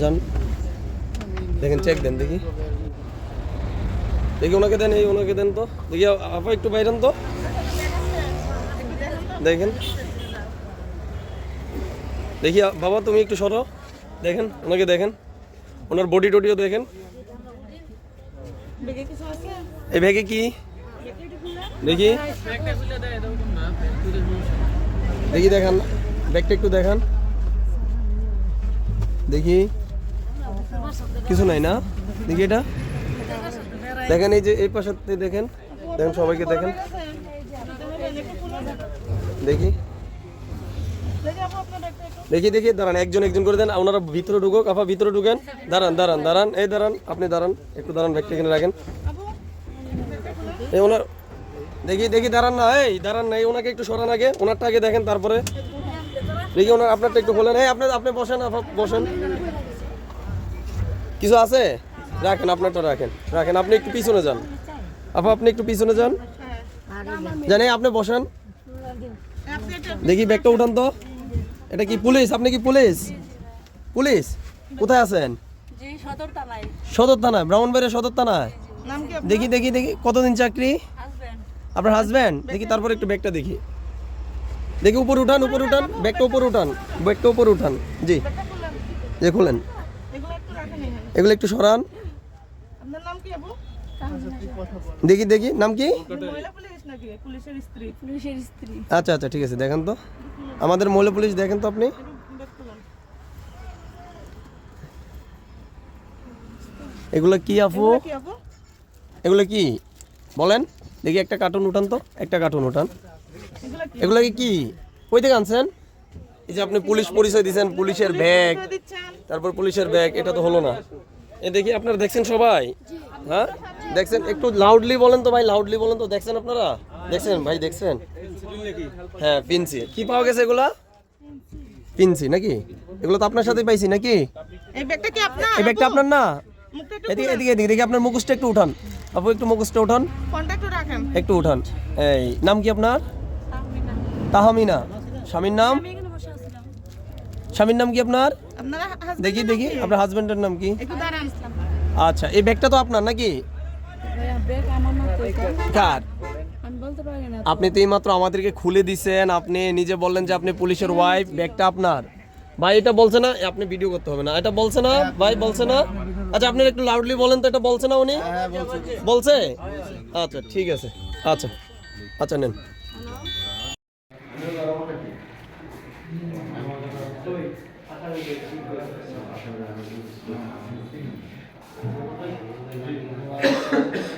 যান দেখেন চেক দেন দেখি। দেখি ওনাকে দেন এই ওনাকে দেন তো। দেখি আপা একটু বাইরেন তো। দেখেন। দেখি বাবা তুমি একটু সরো। দেখেন ওনাকে দেখেন। ওনার বডি টডিও দেখেন। এই ব্যাগে কি? দেখি। দেখি দেখান। ব্যাগটা একটু দেখান। দেখি। কিছু নাই না? দেখি এটা। দেখেন এই যে, এই পাশাতে দেখেন। দেখেন, সবাইকে দেখেন। দেখি। দেখি দেখি, দাঁড়ান, একজন একজন করে দেন। ওনারা ভিতরে ঢুকুক। আপা, ভিতরে ঢুকেন। দাঁড়ান দাঁড়ান দাঁড়ান। এই দাঁড়ান, আপনি দাঁড়ান। একটু দাঁড়ান, ব্যাগটা এখানে রাখেন। এই ওনার দেখি দেখি দাঁড়ান না এই দাঁড়ান না এই ওনাকে একটু সরান আগে ওনারটা আগে দেখেন তারপরে। দেখি ওনার আপনারটা একটু খোলেন। এই আপনি আপনি বসেন বসেন। কিছু আছে? রাখেন আপনারটা রাখেন। রাখেন আপনি একটু পিছনে যান। আপা আপনি একটু পিছনে যান। জানি আপনি বসেন। দেখি ব্যাগটা উঠান তো। এটা কি পুলিশ? আপনি কি পুলিশ? পুলিশ কোথায় আছেন? সদর থানায়। সদর থানায় ব্রাহ্মণবাড়িয়া সদর থানায়? দেখি দেখি দেখি কতদিন চাকরি? আপনার হাজব্যান্ড দেখি তারপর একটু ব্যাগটা দেখি। দেখি উপর উঠান উপর উঠান ব্যাগটা উপর উঠান ব্যাগটা উপর উঠান। জি। যে খুলেন। এগুলো একটু সরান। আপনার নাম কি আপু দেখি দেখি। নাম কি? মহিলা পুলিশ নাকি? পুলিশের স্ত্রী। পুলিশের স্ত্রী। আচ্ছা আচ্ছা ঠিক আছে দেখেন তো। আমাদের মহিলা পুলিশ দেখেন তো আপনি? এগুলো কি আপু এগুলো কি? বলেন। দেখি একটা কার্টুন উঠান তো একটা কার্টুন উঠান। এগুলো কি? কই থেকে আনছেন? এই যে আপনি পুলিশ পরিচয় দিয়েছেন পুলিশের ব্যাগ তারপর পুলিশের ব্যাগ এটা তো হলো না। এ দেখি আপনারা দেখছেন সবাই? হ্যাঁ? দেখছেন একটু লাউডলি বলেন তো ভাই লাউডলি বলেন তো দেখছেন আপনারা? দেখছেন ভাই দেখছেন? হ্যাঁ পিনসি কি পাওয়া গেছে এগুলা? পিনসি নাকি? এগুলো তো আপনার সাথে পাইছি নাকি? এই ব্যাগটা কি আপনার? এই ব্যাগটা আপনার না? এদিকে এদিকে এদিকে দেখি আপনার মুখোশটা একটু উঠান। আপু একটু মুখোশটা উঠান। একটু উঠান। এই নাম কি আপনার? তাহমিনা। স্বামীর নাম? স্বামীর নাম কি আপনার? দেখি দেখি। আপনার হাজবেন্ডের নাম কি? আচ্ছা এই ব্যাগটা তো আপনার নাকি। কার? আপনি তো এইমাত্র আমাদেরকে খুলে দিছেন। আপনি নিজে বললেন যে আপনি পুলিশের ওয়াইফ ব্যাগটা আপনার। ভাই এটা বলছে না আপনি ভিডিও করতে হবে না। এটা বলছে না ভাই বলছে না। আচ্ছা আপনি একটু লাউডলি বলেন তো এটা বলছে না উনি? বলছে। আচ্ছা ঠিক আছে। আচ্ছা আচ্ছা নেন। বেশ